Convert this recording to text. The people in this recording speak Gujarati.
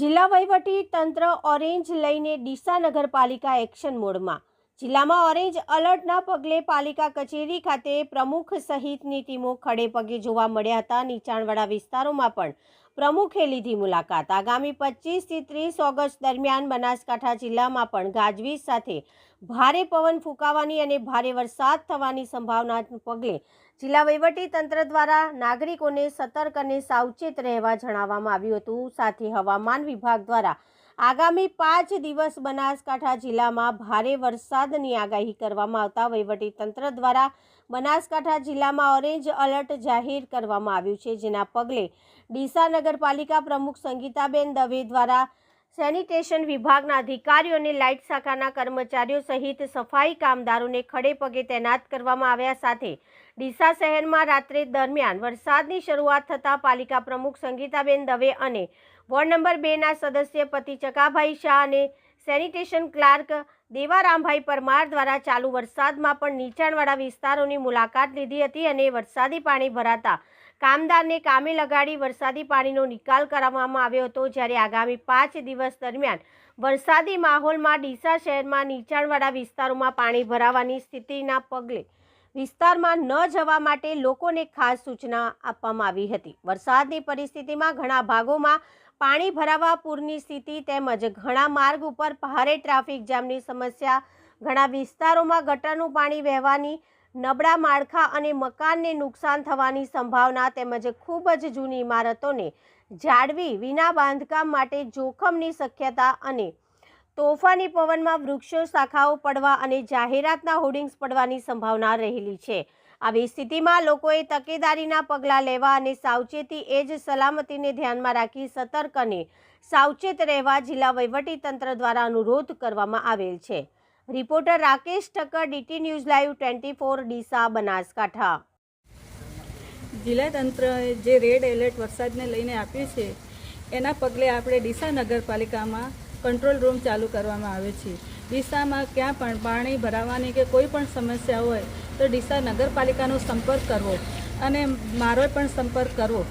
જિલ્લા વહીવટી તંત્ર ઓરેન્જ લઈને ડીસા નગરપાલિકા એક્શન મોડમાં જિલ્લામાં ઓરેન્જ અલર્ટના પગલે પાલિકા કચેરી ખાતે પ્રમુખ સહિતની ટીમો ખડે પગે જોવા મળ્યા હતા. નીચાણવાળા વિસ્તારોમાં પણ પ્રમુખે લીધી મુલાકાત. આગામી પચીસથી ત્રીસ ઓગસ્ટ દરમિયાન બનાસકાંઠા જિલ્લામાં પણ ગાજવીજ સાથે ભારે પવન ફૂંકાવાની અને ભારે વરસાદ થવાની સંભાવના પગલે જિલ્લા તંત્ર દ્વારા નાગરિકોને સતર્ક અને સાવચેત રહેવા જણાવવામાં આવ્યું હતું. સાથે હવામાન વિભાગ દ્વારા આગામી પાંચ દિવસ બનાસકાંઠા જિલ્લામાં ભારે વરસાદની આગાહી કરવામાં આવતા વહીવટી તંત્ર દ્વારા બનાસકાંઠા જિલ્લામાં ઓરેન્જ એલર્ટ જાહેર કરવામાં આવ્યું છે, જેના પગલે ડીસા નગરપાલિકા પ્રમુખ સંગીતાબેન દવે દ્વારા સેનિટેશન વિભાગના અધિકારીઓ અને લાઇટ શાખાના કર્મચારીઓ સહિત સફાઈ કામદારોને ખડે પગે તૈનાત કરવામાં આવ્યા સાથે ડીસા શહેરમાં રાત્રે દરમિયાન વરસાદની શરૂઆત થતાં પાલિકા પ્રમુખ સંગીતાબેન દવે અને વોર્ડ નંબર બેના સદસ્ય પતિ ચકાભાઈ શાહ અને સેનિટેશન ક્લાર્ક દેવારામભાઈ પરમાર દ્વારા ચાલુ વરસાદમાં પણ નીચાણવાળા વિસ્તારોની મુલાકાત લીધી હતી અને વરસાદી પાણી ભરાતા કામદારને કામે લગાડી વરસાદી પાણીનો નિકાલ કરાવવામાં આવ્યો હતો જ્યારે આગામી પાંચ દિવસ દરમિયાન વરસાદી માહોલમાં ડીસા શહેરમાં નીચાણવાળા વિસ્તારોમાં પાણી ભરાવાની સ્થિતિના પગલે વિસ્તારમાં ન જવા માટે લોકોને ખાસ સૂચના આપવામાં આવી હતી. વરસાદની પરિસ્થિતિમાં ઘણા ભાગોમાં પાણી ભરાવા પૂરની સ્થિતિ તેમજ ઘણા માર્ગ ઉપર ભારે ટ્રાફિક જામની સમસ્યા, ઘણા વિસ્તારોમાં ગટરનું પાણી વહેવાની નબળા માળખા અને મકાનને નુકસાન થવાની સંભાવના તેમજ ખૂબ જ જૂની ઇમારતોને જાળવી વિના બાંધકામ માટે જોખમની શક્યતા અને તોફાની પવનમાં વૃક્ષો શાખાઓ પડવા અને જાહેરાતના હોર્ડિંગ્સ પડવાની સંભાવના રહેલી છે. આવી સ્થિતિમાં લોકોએ તકેદારીના પગલાં લેવા અને સાવચેતી એ જ સલામતીને ધ્યાનમાં રાખી સતર્ક અને સાવચેત રહેવા જિલ્લા વહીવટીતંત્ર દ્વારા અનુરોધ કરવામાં આવેલ છે. Reporter Rakesh Thakkar, DT news live twenty four Deesa, Banaskantha. જિલ્લા તંત્રએ જે રેડ એલર્ટ વરસાદને લઈને આપ્યું છે, એના પગલે આપણે ડીસા નગરપાલિકામાં કંટ્રોલ રૂમ ચાલુ કરવામાં આવે છે. ડીસામાં ક્યાં પણ પાણી ભરાવાની કે કોઈ પણ સમસ્યા હોય, તો ડીસા નગરપાલિકાનો સંપર્ક કરવો અને મારો પણ સંપર્ક કરવો.